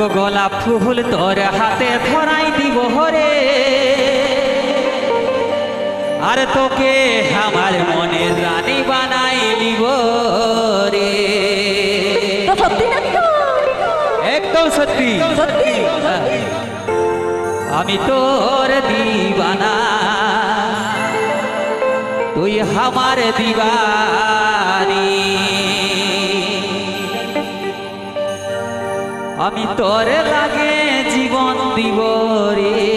গোলাপ ফুল তোর হাতে ধরাই দিব হরে। আর তোকে আমার মনে রানী বানাই দিব রে? একদম সত্যি। সত্যি? আমি তোর দিবানা। তুই আমার দিবানি। আমি তোর লাগে জীবন দিব রে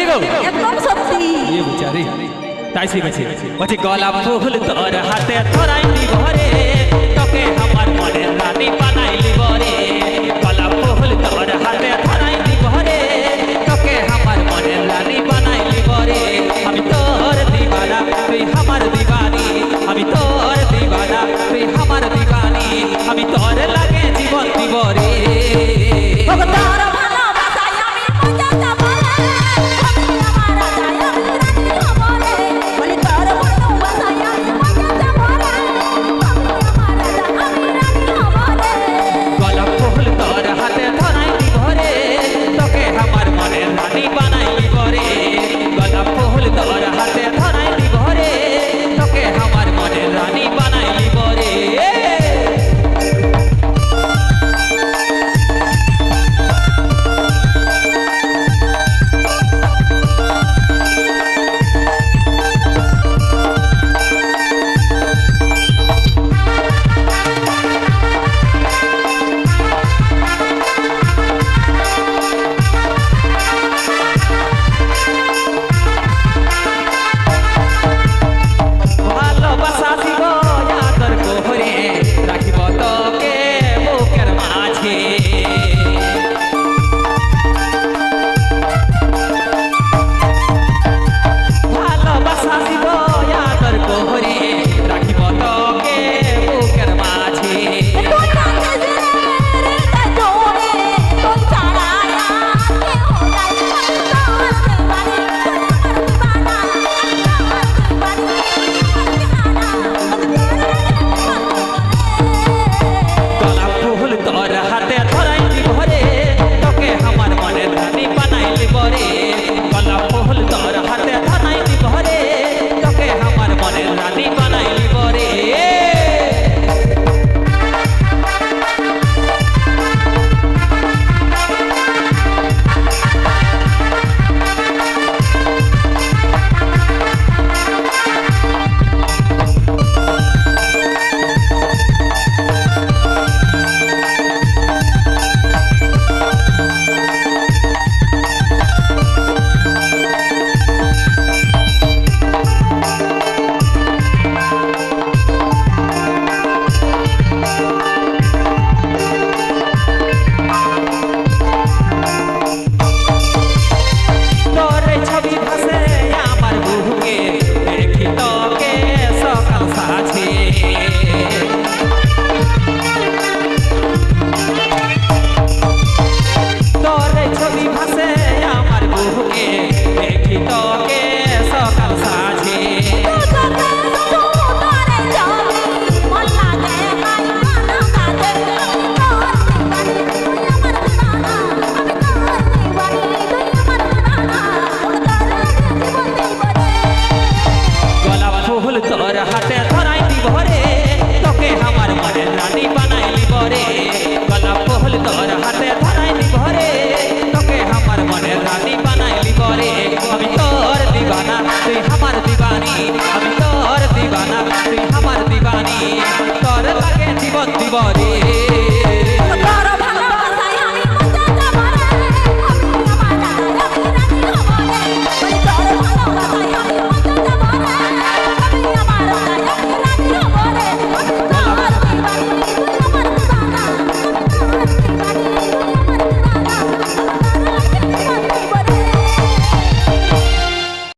সত্যি গো একদম সত্যি এ বিচারি তাই শিখেছি বলছি গলাপ ফুল তোর হাতে ধরাই দিব রে তোকে আমার মনের রানী বানাই দিব রে গলাপ ফুল তোর হাতে ধরাই দিব রে তোকে আমার মনের রানী বানাই দিব রে আমি তোর দিবানা তুই আমার দিবানি আমি তোর দিবানা তুই আমার দিবানি আমি তোর লাগে জীবন দিব রে ও গো তোর